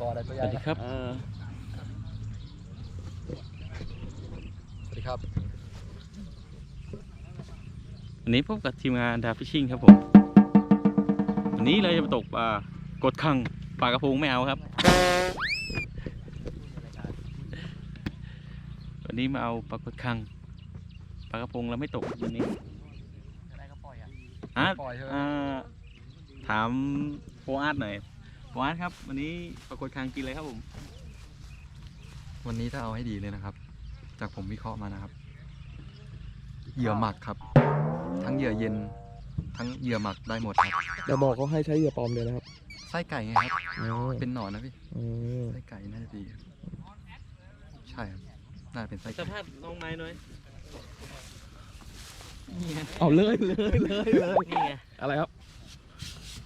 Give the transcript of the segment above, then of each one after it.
กอได้ตัวใหสญ่วัสดีครับสวัสดีครับ วันนี้พบกับทีมงานดาฟิชชิ่งครับผม วันนี้เราจะมาตกปลากดคังปลากระพงไม่เอาครับ วันนี้มาเอาปลากดคังปลากระพงเราไม่ตกวันนี้อะไรก็ปล่อยอะอะปล่อยใช่ไหม อ่าถามโฟอาร์ตหน่อย โฟอาร์ตครับ วันนี้ปลากดคังกินอะไรครับผม วันนี้ถ้าเอาให้ดีเลยนะครับ จากผมวิเคราะห์มานะครับ เหยื่อหมักครับ ทั้งเหยื่อเย็น ทั้งเหยื่อหมักได้หมดครับแต่บอกเขาให้ใช้เหยื่อปลอมเลยนะครับไส้ไก่ไงครับ อ๋อเป็นหนอนนะพี่อืมไส้ไก่น่าจะดีครับใช่ครับน่าจะเป็นไส้สัไก่มภาษณ์น้องไม้หน่อยนี่ไงเอาเลยเลยเลยเลยนี่ไงอะไรครับ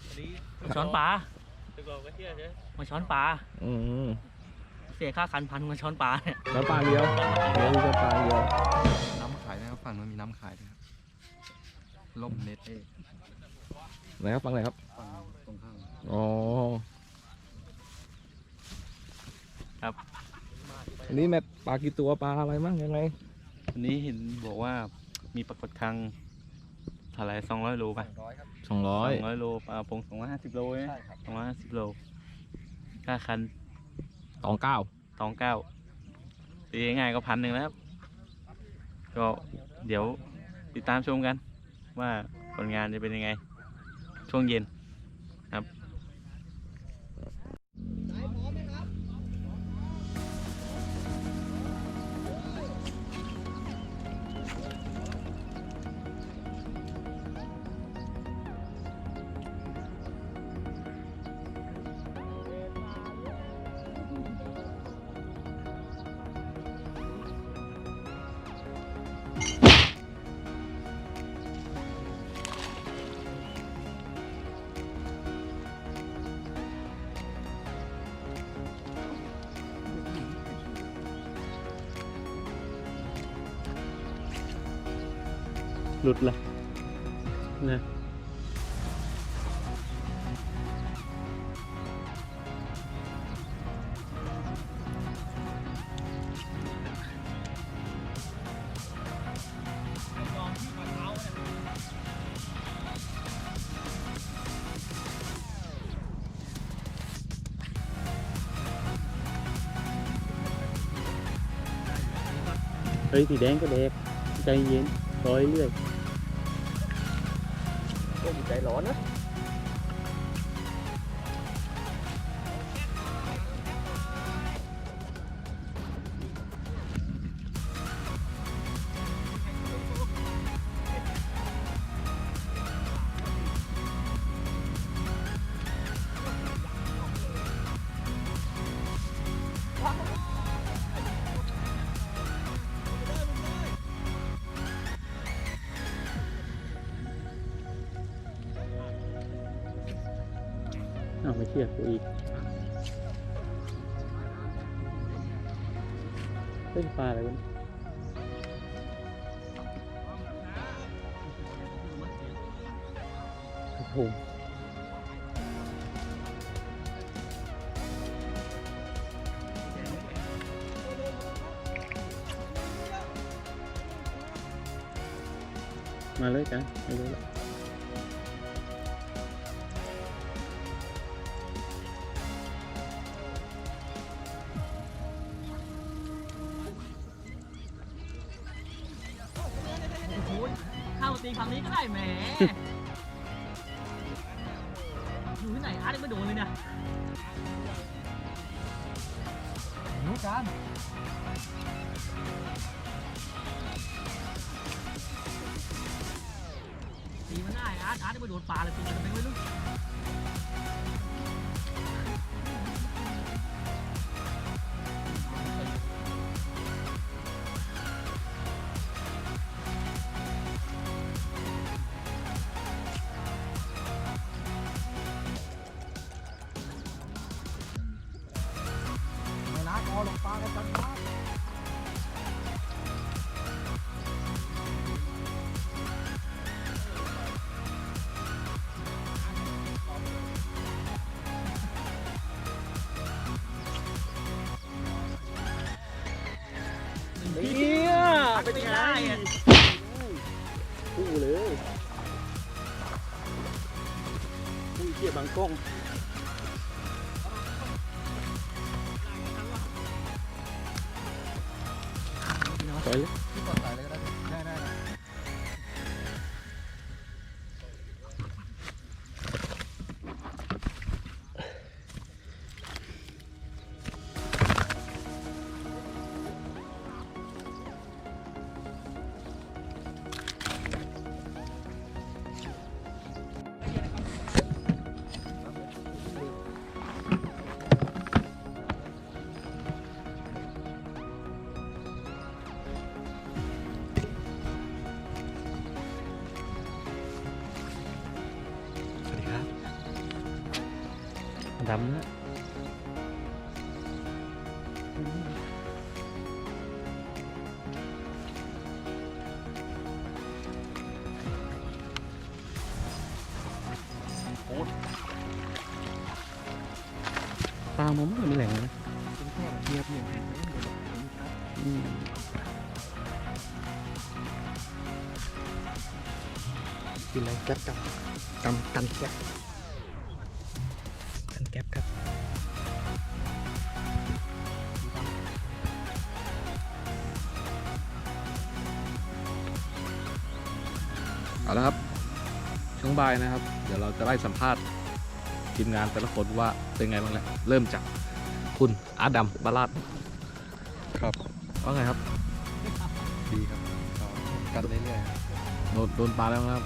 วันนี้ช้อนปลาต กลงก็เชื่อใช่ไหมมาช้อนปลาอืมเสียค่าคันพันมาช้อนปลาเนี่ยน้ำปลาเดียวเดี๋ยวจะปลาเดียวน้ำขายนะครับฝั่งนู้นมีน้ำขายด้วยครับล่มเน็ตเอไหนครับฟังไหนอยครับ ฝั่งตรงข้างอ๋อ อันนี้แม่ปลากี่ตัวปลาอะไรมั่งยังไง วันนี้เห็นบอกว่ามีปรากฏครั้งเท่าไหรสองร้อยโลป่ะร้อยครับ สองร้อยสองร้อยโลปลาพงสองร้อยห้าสิบโลใช่ไหมใช่ครับสองร้อยห้าสิบโลค่าคันสองเก้าสองเก้าตีง่ายๆก็พันหนึ่งแล้วครับก็เดี๋ยวติดตามชมกัน ว่าผลงานจะเป็นยังไง ช่วงเย็น หลุดละนะเฮ้ยสีแดงก็แดกใจเย็นรอยเรื่อยก็ ใจร้อนนะ เอาไม่เชื่อกูอีกเป็นปลาอะไรวะกระพงมาเลยกันมาเลยละ ตีคำนี้ก็ได้แหม อยู่ที่ไหนอาร์ตยังไม่โดนเลยเนี่ยรู้กันตีมันได้อาร์ตอาร์ตยังไม่โดนปลาเลยตีมันไม่รู้ กุ้ง ไปเลย ตามผมไม่มีแหล่งเลยนะเงียบเนี่ยอืมกินอะไรแก๊ปกับกำกันแก๊ก ช่วงบ่ายนะครับ เดี๋ยวเราจะไล่สัมภาษณ์ทีมงานแต่ละคนว่าเป็นไงบ้างแหละเริ่มจากคุณอาดัมบาลาดครับว่าไงครับ ดีครับก็กันเรื่อยๆครับโดนโดนปลาแล้วครับ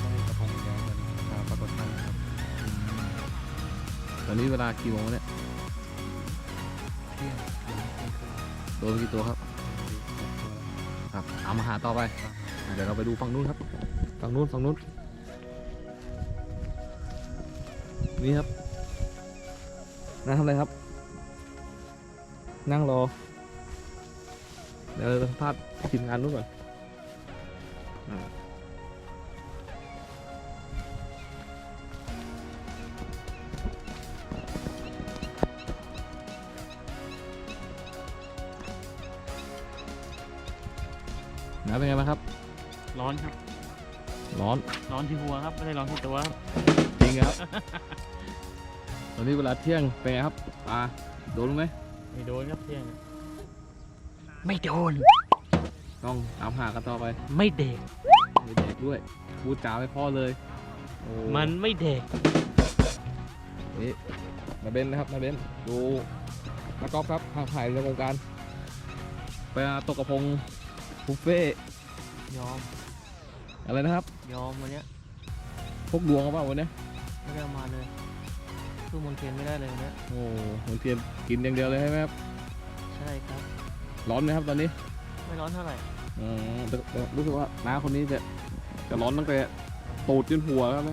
ไม่กระพงเดียวกันปลาปรากฏการณ์ครับตอนนี้เวลากี่โมงแล้วเนี่ยเที่ยงยังไม่เที่ยงครึ่งโดนกี่ตัวครับครับเอามาหาต่อไปอะเดี๋ยวเราไปดูฝั่งนู้นครับฝั่งนู้นฝั่งนู้น นี่ครับนั่งทำอะไรครับ นั่งรอ เดี๋ยวเราจะสัมภาษณ์ทีมงานนู้นก่อนอ่าน้าเป็นไงบ้างครับ ร้อนครับ ร้อน ร้อนที่หัวครับ ไม่ได้ร้อนที่ตัวครับจริ งครับ ตอนนี้เวลาเที่ยงเป็นไงครับปลาโดนไหมไม่โดนครับเที่ยง ไม่โดน ต้องตามหากันต่อไปไม่เด็ก มีเด็กด้วยพูดจาไม่พอเลยโอ้มันไม่เด็ก นี่มาเบนนะครับมาเบนดูนักกอล์ฟครับห่างหายในวงการไปตกกระพงบุฟเฟ่ต์ยอม อะไรนะครับ ยอมวันเนี้ยพกดวงเขาเปล่าวันนี้ ไม่ได้เอามาเลยสู้มนเทียนไม่ได้เลยวันเนี้ยโอ้โหเหมือนเทียนกินอย่างเดียวเลยใช่ไหมครับ ใช่ครับ ร้อนไหมครับตอนนี้ไม่ร้อนเท่าไหร่อืมแต่แต่รู้สึกว่าน้าคนนี้จะจะร้อนตั้งแต่ตูดจนหัวแล้วไหม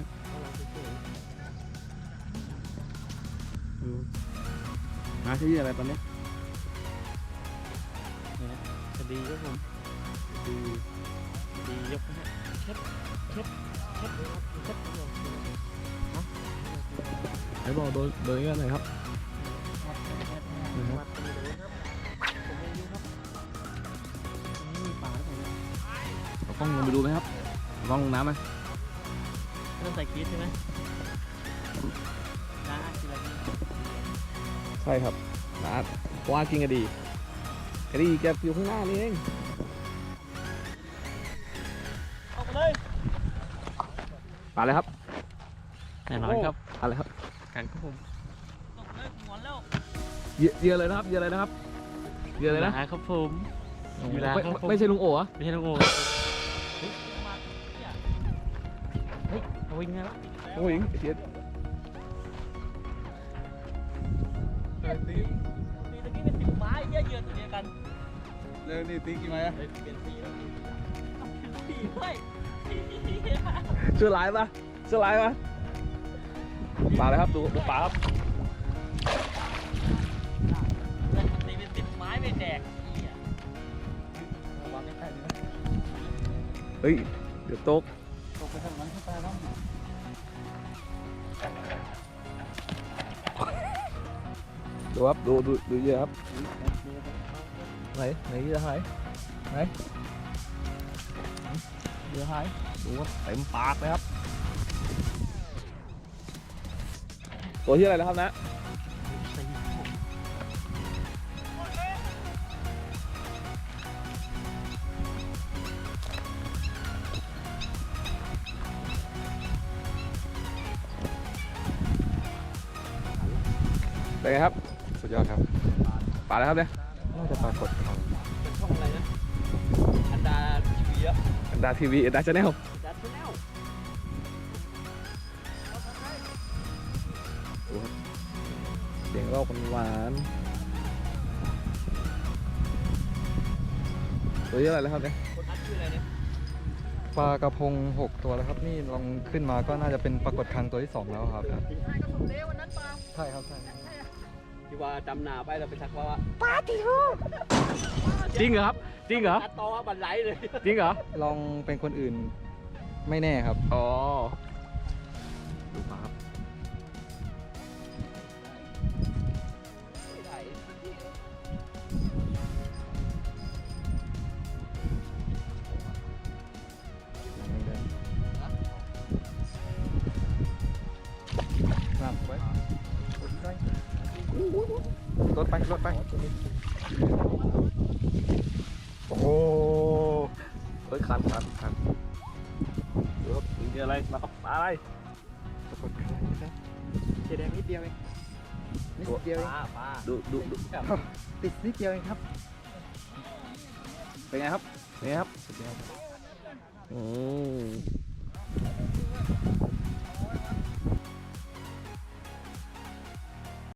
น้าชื่ออะไรตอนนี้คดีครับผมคดีคดียกนะฮะเช็ดเช็ดเช็ดเช็ด ไหนบอกโดนโดนยังไงครับวัดไปเลยครับผมไม่รู้ครับตรงนี้มีป่าหรือเปล่าเนี่ยเราต้องลงไปดูไหมครับลองลงน้ำไหมไม่ต้องใส่กีดใช่ไหมได้ทีละนิดใช่ครับน้าว่ากินกระดีกระดีแกอยู่ข้างหน้านี่เองออกไปเลยปลาเลยครับแน่นอนครับปลาเลยครับ กันครับผมออกไปเลยหมอนแล้วเหยอะเหยอะเลยนะครับเหยอะเลยนะครับเหยอะเลยนะครับผม อยู่แล้วไม่ครับผม ไม่ใช่ลุงโอ๋เหรอไม่ใช่น้องโอ้มาเนี่ยเฮ้ยเอาวิ่งไงวะโอ้ยเสียตีตะกี้เป็นสิบไม้เยอะเยือนตัวเดียวกันเรื่องนี้ตีกี่ไหมอะเฮ้ยเปลี่ยนสีแล้วสีด้วยเสื้อลายปะเสื้อลายปะ ปลาเลยครับดูดูปลาครับตีเป็นสิบไม้ไม่แดกเหี้ยเฮ้ยเดี๋ยวตกตกไปทางนั้นที่ตาล้ำดูครับดูดูดูเยอะครับไหนไหนเยอะไหนไหนเรือหายดูว่าเต็มปากเลยครับ ตัวที่อะไรแล้วครับนะเป็นไงครับ สุดยอดครับปลาอะไรครับเนี่ยน่าจะปรากฏครับเป็นช่องอะไรนะ อันดาทีวีอะอันดาทีวีอันดาชาแนลดัดชแนล เสียงรอบหวานๆตัวที่อะไรแล้วครับเนี่ยคนอัดชื่ออะไรเนี่ยปลากระพง 6 ตัวแล้วครับ นี่ลองขึ้นมาก็น่าจะเป็นปรากฏครั้งตัวที่ 2 แล้วครับใช่ครับใช่ที่ว่าจำหนาไปเราไปทักว่าจริงเหรอครับ จริงเหรอตัดต่อบันไลเลย จริงเหรอ ลองเป็นคนอื่นไม่แน่ครับ อ๋อ ดูปลาครับครับ ไปรถไป โอ้โหเฮ้ยคันคันคันดูครับมีอะไรมาครับปลาอะไรเจแดงนิดเดียวเองนิดเดียวเองป้าป้าดูดูดูติดนิดเดียวเองครับ เป็นไงครับเป็นไงครับอืม